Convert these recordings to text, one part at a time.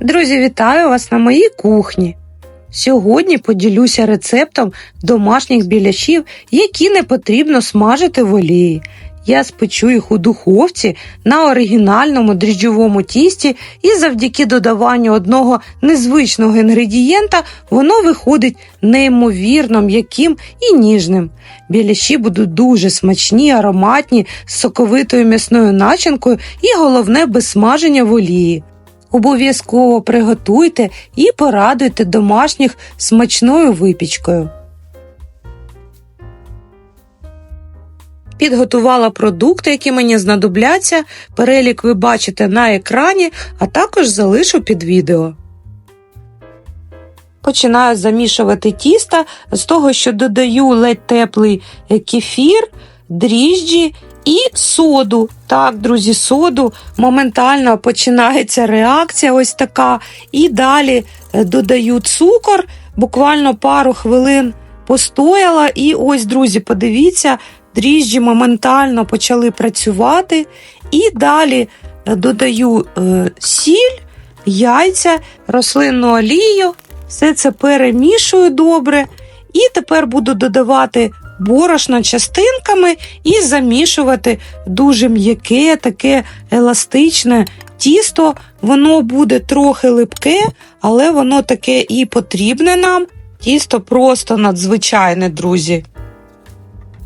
Друзі, вітаю вас на моїй кухні. Сьогодні поділюся рецептом домашніх біляшів, які не потрібно смажити в олії. Я спечу їх у духовці на оригінальному дріжджовому тісті, і завдяки додаванню одного незвичного інгредієнта воно виходить неймовірно м'яким і ніжним. Біляші будуть дуже смачні, ароматні, з соковитою м'ясною начинкою і головне без смаження в олії. Обов'язково приготуйте і порадуйте домашніх смачною випічкою. Підготувала продукти, які мені знадобляться. Перелік ви бачите на екрані, а також залишу під відео. Починаю замішувати тісто з того, що додаю ледь теплий кефір, дріжджі і соду. Так, друзі, соду. Моментально починається реакція ось така. І далі е, додаю цукор, буквально пару хвилин постояла. І ось, друзі, подивіться, дріжджі моментально почали працювати. І далі е, додаю е, сіль, яйця, рослинну олію. Все це перемішую добре. І тепер буду додавати борошно частинками і замішувати дуже м'яке, таке еластичне тісто. Воно буде трохи липке, але воно таке і потрібне нам. Тісто просто надзвичайне, друзі.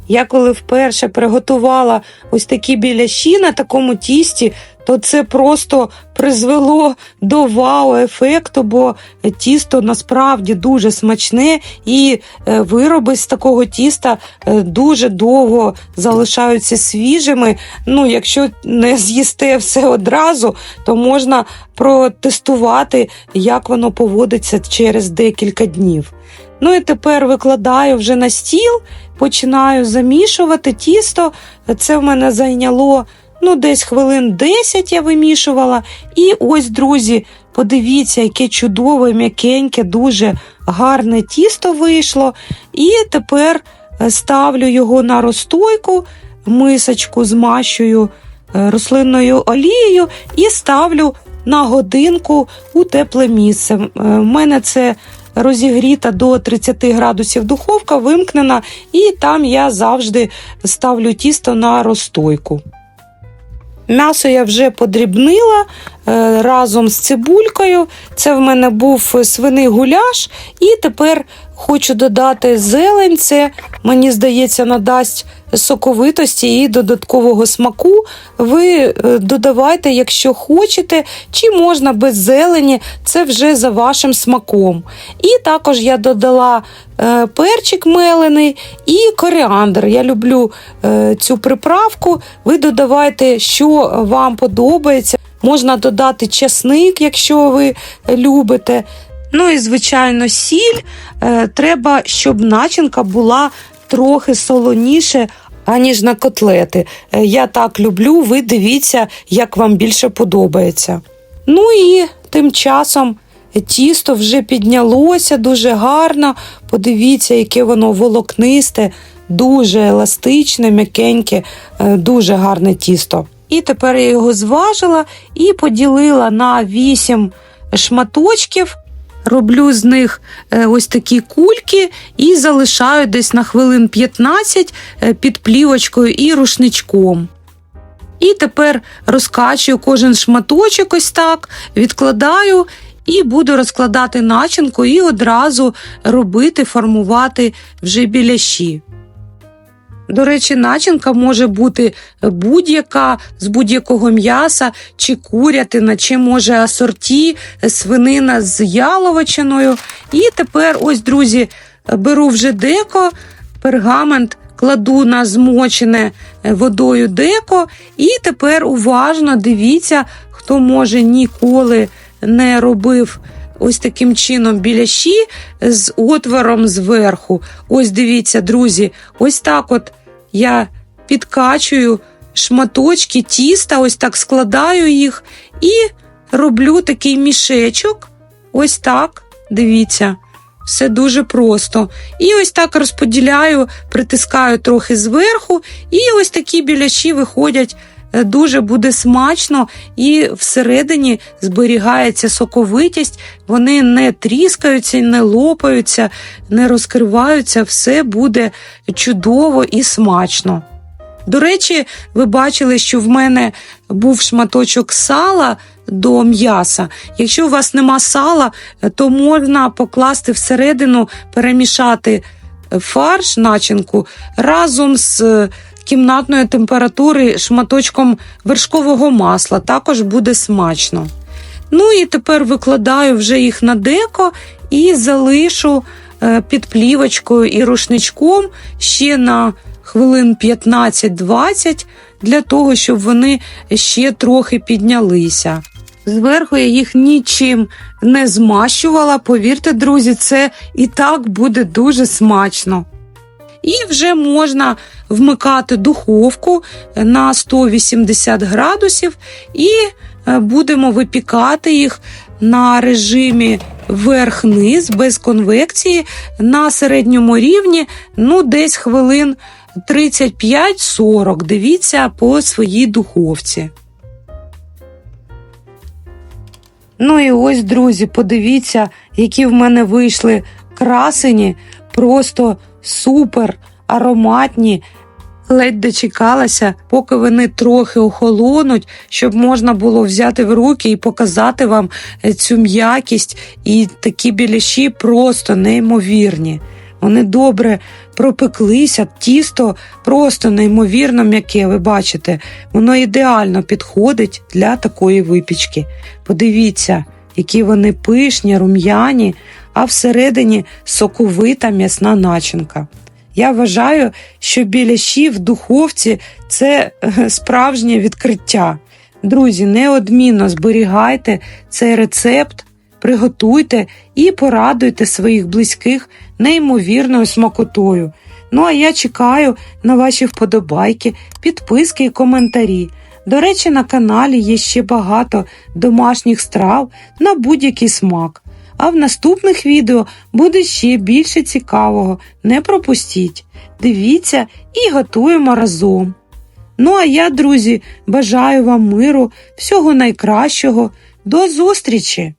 Я коли вперше приготувала ось такі біляші на такому тісті, то це просто призвело до вау-ефекту, бо тісто насправді дуже смачне, і е, вироби з такого тіста е, дуже довго залишаються свіжими. Ну, Якщо не з'їсте все одразу, то можна протестувати, як воно поводиться через декілька днів. Ну і тепер викладаю вже на стіл, починаю замішувати тісто. Це в мене зайняло ну, десь хвилин 10 я вимішувала. І ось, друзі, подивіться, яке чудове, м'якеньке, дуже гарне тісто вийшло. І тепер е, ставлю його на розстойку, мисочку змащую е, рослинною олією і ставлю на годинку у тепле місце. У е, мене це розігріта до 30 градусів духовка, вимкнена, і там я завжди ставлю тісто на розстойку. М'ясо я вже подрібнила разом з цибулькою. Це в мене був свиний гуляш, і тепер хочу додати зелень. Це, мені здається, надасть соковитості і додаткового смаку. Ви е, додавайте, якщо хочете, чи можна без зелені, це вже за вашим смаком. І також я додала е, перчик мелений і коріандр. Я люблю е, цю приправку. Ви додавайте, що вам подобається. Можна додати часник, якщо ви любите. Ну і, звичайно, сіль. Треба, щоб начинка була трохи солоніше, аніж на котлети. Е, я так люблю, ви дивіться, як вам більше подобається. Ну і тим часом тісто вже піднялося дуже гарно. Подивіться, яке воно волокнисте, дуже еластичне, м'якеньке, е, дуже гарне тісто. І тепер я його зважила і поділила на 8 шматочків. Роблю з них е, ось такі кульки і залишаю десь на хвилин 15 е, під плівочкою і рушничком. І тепер розкачую кожен шматочок ось так, відкладаю і буду розкладати начинку і одразу робити, формувати вже біляші. До речі, начинка може бути будь-яка з будь-якого м'яса, чи курятина, чи може асорті, свинина з яловичиною. І тепер, ось, друзі, беру вже деко, пергамент. Кладу на змочене водою деко, і тепер уважно дивіться, хто може ніколи не робив ось таким чином біляші з отвором зверху. Ось дивіться, друзі, ось так от я підкачую шматочки тіста, ось так складаю їх і роблю такий мішечок. Ось так, дивіться, все дуже просто. І ось так розподіляю, притискаю трохи зверху, і ось такі біляші виходять дуже буде смачно і всередині зберігається соковитість, вони не тріскаються, не лопаються, не розкриваються, все буде чудово і смачно. До речі, ви бачили, що в мене був шматочок сала до м'яса. Якщо у вас нема сала, то можна покласти всередину, перемішати фарш, начинку разом з кімнатної температури шматочком вершкового масла. Також буде смачно. Ну і тепер викладаю вже їх на деко і залишу е, під плівочкою і рушничком ще на хвилин 15-20 для того, щоб вони ще трохи піднялися. Зверху я їх нічим не змащувала. Повірте, друзі, це і так буде дуже смачно. І вже можна вмикати духовку на 180 градусів і е, будемо випікати їх на режимі верх-низ без конвекції на середньому рівні, ну десь хвилин 35-40. Дивіться по своїй духовці. Ну і ось, друзі, подивіться, які в мене вийшли красені, просто супер ароматні. Ледь дочекалася, поки вони трохи охолонуть, щоб можна було взяти в руки і показати вам е, цю м'якість. І такі біляші просто неймовірні. Вони добре пропеклися, тісто просто неймовірно м'яке. Ви бачите, воно ідеально підходить для такої випічки. Подивіться, які вони пишні, рум'яні, а всередині соковита м'ясна начинка. Я вважаю, що біляші в духовці це е, справжнє відкриття. Друзі, неодмінно зберігайте цей рецепт, приготуйте і порадуйте своїх близьких неймовірною смакотою. Ну а я чекаю на ваші вподобайки, підписки і коментарі. До речі, на каналі є ще багато домашніх страв на будь-який смак. А в наступних відео буде ще більше цікавого. Не пропустіть. Дивіться і готуємо разом. Ну а я, друзі, бажаю вам миру, всього найкращого. До зустрічі!